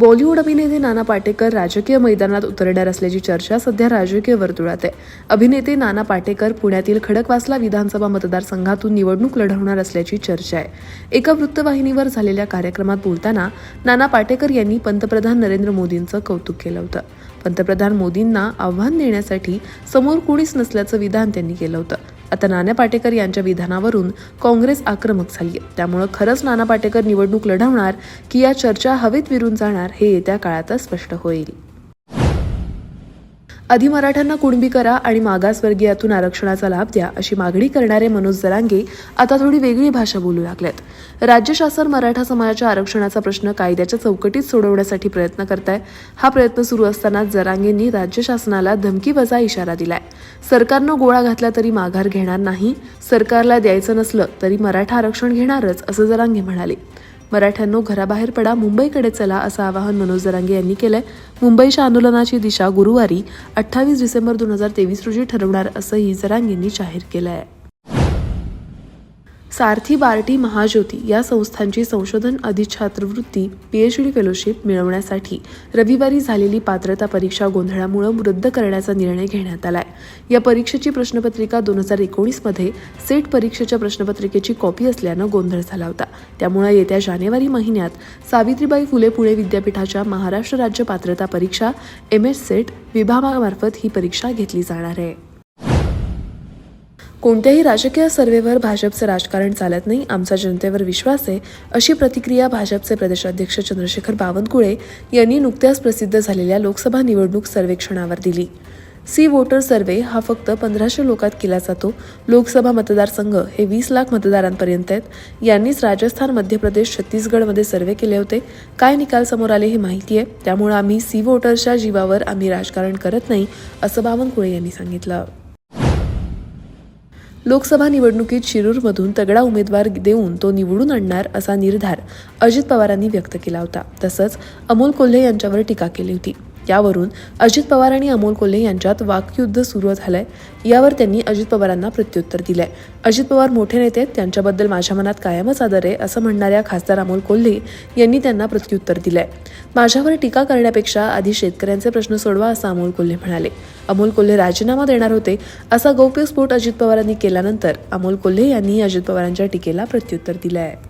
बॉलिवूड अभिनेते नाना पाटेकर राजकीय मैदानात उतरणार असल्याची चर्चा सध्या राजकीय वर्तुळात आहे. अभिनेते नाना पाटेकर पुण्यातील खडकवासला विधानसभा मतदारसंघातून निवडणूक लढवणार असल्याची चर्चा आहे. एका वृत्तवाहिनीवर झालेल्या कार्यक्रमात बोलताना नाना पाटेकर यांनी पंतप्रधान नरेंद्र मोदींचं कौतुक केलं होतं. पंतप्रधान मोदींना आव्हान देण्यासाठी समोर कोणीच नसल्याचं विधान त्यांनी केलं होतं. आता नाना पाटेकर यांच्या विधानावरून काँग्रेस आक्रमक झाली आहे त्यामुळं खरंच नाना पाटेकर निवडणूक लढवणार की या चर्चा हवेत विरून जाणार हे येत्या काळातच स्पष्ट होईल. आधी मराठ्यांना कुणबी करा आणि मागासवर्गीयातून आरक्षणाचा लाभ द्या अशी मागणी करणारे मनोज जरांगे आता थोडी वेगळी भाषा बोलू लागल्यात राज्य शासन मराठा समाजाच्या आरक्षणाचा प्रश्न कायद्याच्या चौकटीत सोडवण्यासाठी प्रयत्न करत आहे हा प्रयत्न सुरू असताना जरांगेंनी राज्य शासनाला धमकीवजा इशारा दिलाय. सरकारनं गोळा घातला तरी माघार घेणार नाही सरकारला द्यायचं नसलं तरी मराठा आरक्षण घेणारच असं जरांगे म्हणाले. मराठ्यांनो घराबाहेर पडा मुंबईकडे चला असं आवाहन मनोज जरांगे यांनी केलंय. मुंबईच्या आंदोलनाची दिशा गुरुवारी अठ्ठावीस डिसेंबर दोन हजार तेवीस रोजी ठरवणार असंही जरांगेंनी जाहीर केलं आहे सारथी बार्टी महाज्योती या संस्थांची संशोधन अधिछात्रवृत्ती पीएचडी फेलोशिप मिळवण्यासाठी रविवारी झालेली पात्रता परीक्षा गोंधळामुळे रद्द करण्याचा निर्णय घेण्यात आलाय. या परीक्षेची प्रश्नपत्रिका दोन हजार एकोणीसमध्ये सेट परीक्षेच्या प्रश्नपत्रिकेची कॉपी असल्यानं गोंधळ झाला होता. त्यामुळे येत्या जानेवारी महिन्यात सावित्रीबाई फुले पुणे विद्यापीठाच्या महाराष्ट्र राज्य पात्रता परीक्षा एम एस सेट विभागामार्फत ही परीक्षा घेतली जाणार आहे. कोणत्याही राजकीय सर्वेवर भाजपचं राजकारण चालत नाही आमचा जनतेवर विश्वास आहे अशी प्रतिक्रिया भाजपचे प्रदेशाध्यक्ष चंद्रशेखर बावनकुळे यांनी नुकत्याच प्रसिद्ध झालेल्या लोकसभा निवडणूक सर्वेक्षणावर दिली. सी वोटर सर्वे हा फक्त पंधराशे लोकात केला जातो. लोकसभा मतदारसंघ हे वीस लाख मतदारांपर्यंत आहेत. यांनीच राजस्थान मध्य प्रदेश छत्तीसगडमध्ये सर्वे केले होते. काय निकाल समोर आले हे माहिती आहे. त्यामुळे आम्ही सी वोटर्सच्या जीवावर आम्ही राजकारण करत नाही असं बावनकुळे यांनी सांगितलं. लोकसभा निवडणुकीत शिरूरमधून तगडा उमेदवार देऊन तो निवडून आणणार असा निर्धार अजित पवारांनी व्यक्त केला होता. तसंच अमोल कोल्हे यांच्यावर टीका केली होती. यावरून अजित पवार आणि अमोल कोल्हे यांच्यात वाकयुद्ध सुरू झालंय. यावर त्यांनी अजित पवारांना प्रत्युत्तर दिलंय. अजित पवार मोठे नेते त्यांच्याबद्दल माझ्या मनात कायमच आदर आहे असं म्हणणाऱ्या खासदार अमोल कोल्हे यांनी त्यांना प्रत्युत्तर दिलंय. माझ्यावर टीका करण्यापेक्षा आधी शेतकऱ्यांचे प्रश्न सोडवा असं अमोल कोल्हे म्हणाले. अमोल कोल्हे राजीनामा देणार होते असा गौप्यस्फोट अजित पवारांनी केल्यानंतर अमोल कोल्हे यांनी अजित पवारांच्या टीकेला प्रत्युत्तर दिलं आहे